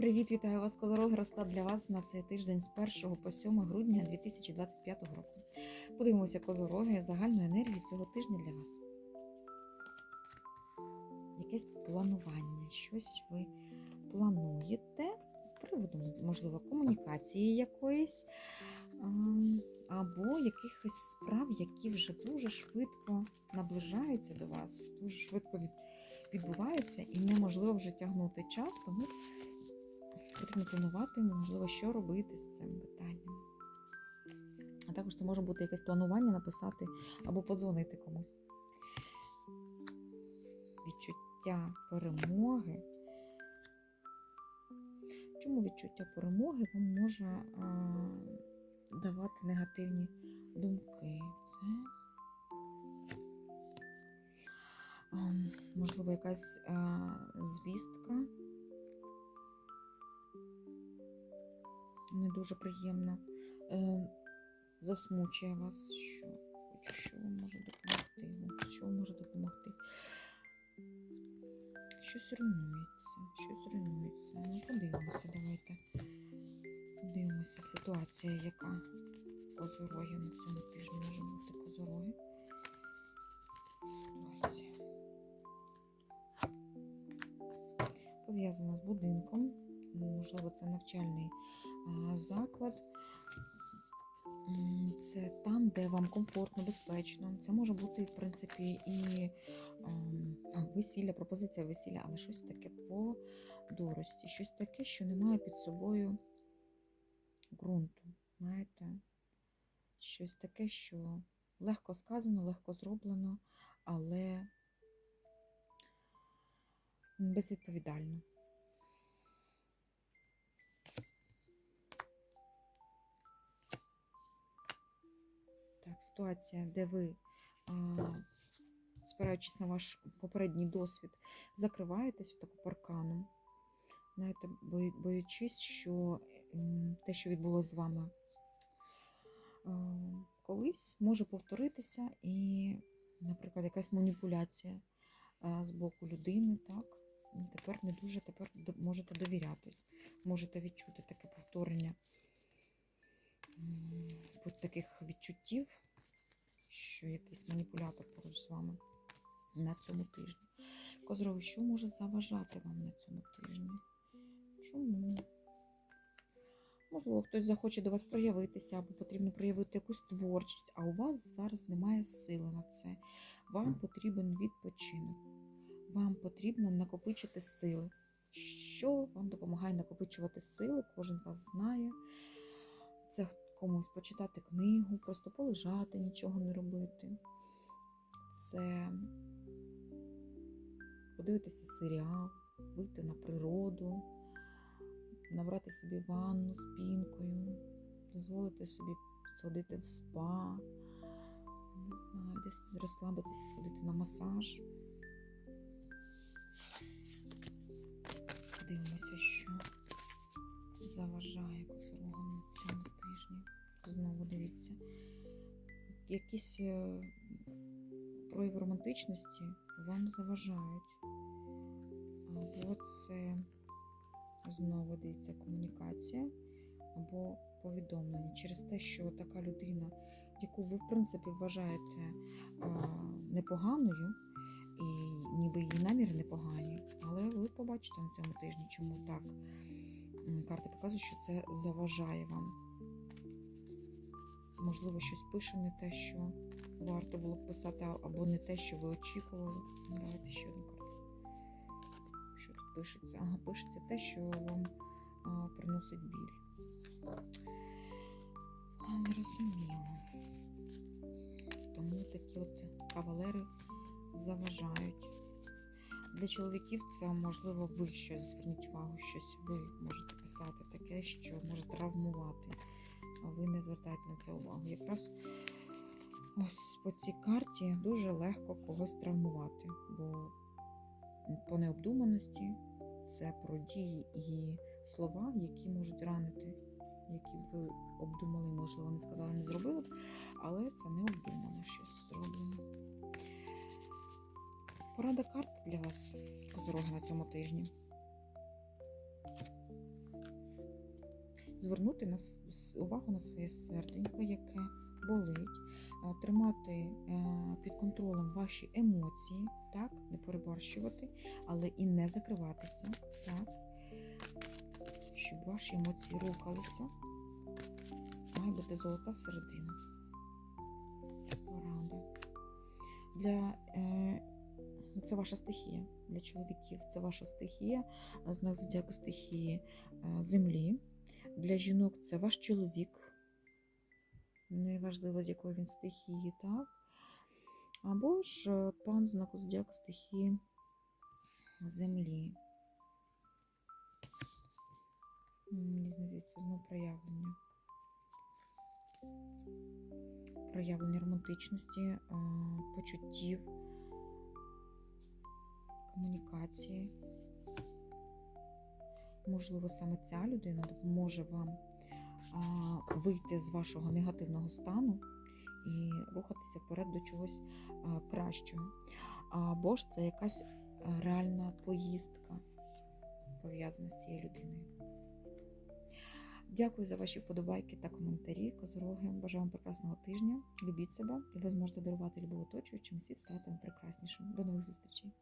Привіт, вітаю вас, Козороги. Розклад для вас на цей тиждень з 1 по 7 грудня 2025 року. Подивимося, Козороги, загальну енергію цього тижня для вас. Якесь планування, щось ви плануєте з приводу, можливо, комунікації якоїсь, або якихось справ, які вже дуже швидко наближаються до вас, дуже швидко відбуваються, і неможливо вже тягнути час, тому потрібно планувати, можливо, що робити з цим питанням. А також це може бути якесь планування написати або подзвонити комусь. Відчуття перемоги. Чому відчуття перемоги вам може а, давати негативні думки? Це а, можливо якась а, звістка. Не дуже приємно е, засмучує вас, що що вам може допомогти, що вам може допомогти. Щось руйнується, щось руйнується. Ну, подивимося, давайте. Подивимося ситуація, яка козороги на цьому тижні може бути козороги. Пов'язана з будинком. Можливо, це навчальний заклад. Це там, де вам комфортно, безпечно. Це може бути, в принципі, і весілля, пропозиція весілля, але щось таке по дорості, щось таке, що не має під собою ґрунту. Знаєте? Щось таке, що легко сказано, легко зроблено, але безвідповідально. Ситуація, де ви, спираючись на ваш попередній досвід, закриваєтесь таку парканом, знаєте, боючись, що те, що відбулося з вами колись, може повторитися, і, наприклад, якась маніпуляція з боку людини, так? Тепер не дуже тепер можете довіряти, можете відчути таке повторення таких відчуттів, що якийсь маніпулятор поруч з вами на цьому тижні. Козрови, що може заважати вам на цьому тижні? Чому? Можливо, хтось захоче до вас проявитися, або потрібно проявити якусь творчість, а у вас зараз немає сили на це. Вам потрібен відпочинок. Вам потрібно накопичити сили. Що вам допомагає накопичувати сили? Кожен з вас знає. Це комусь почитати книгу, просто полежати, нічого не робити. Це подивитися серіал, вийти на природу, набрати собі ванну з пінкою, дозволити собі сходити в спа, не знаю, десь розслабитися, сходити на масаж. Подивимося, що заважає тижні. Знову дивіться. Якісь е, прояви романтичності вам заважають. Або це знову дивіться комунікація, або повідомлення через те, що така людина, яку ви, в принципі, вважаєте непоганою, і ніби її наміри непогані, але ви побачите на цьому тижні, чому так. Карти показують, що це заважає вам. Можливо, щось пише не те, що варто було б писати, або не те, що ви очікували. Давайте ще одну карту. Що тут пишеться? Ага, пишеться те, що вам а, приносить біль. Зрозуміло. Тому такі от кавалери заважають. Для чоловіків це, можливо, ви щось зверніть увагу, щось ви можете писати таке, що може травмувати, а ви не звертаєте на це увагу. Якраз ось по цій карті дуже легко когось травмувати, бо по необдуманості це про дії і слова, які можуть ранити, які б ви обдумали, можливо, не сказали, не зробили, б, але це не обдумано щось зроблено. Порада карт для вас, козороги, на цьому тижні. Звернути увагу на своє серденько, яке болить, е, тримати е, під контролем ваші емоції, так, не переборщувати, але і не закриватися, так, щоб ваші емоції рухалися. Має бути золота середина. Порада. Для, е, це ваша стихія. Для чоловіків це ваша стихія, знак зодіаку стихії землі. Для жінок це ваш чоловік. Неважливо, з якої він стихії, так? Або ж е, пан знаку зодіаку стихії землі. Мені здається, знову проявлення. Проявлення романтичності, е, почуттів, комунікації. Можливо, саме ця людина допоможе вам вийти з вашого негативного стану і рухатися вперед до чогось кращого. Або ж це якась реальна поїздка пов'язана з цією людиною. Дякую за ваші вподобайки та коментарі. Козороги. Бажаю вам прекрасного тижня. Любіть себе, і ви зможете дарувати любов оточуючим світ ставати вам прекраснішим. До нових зустрічей!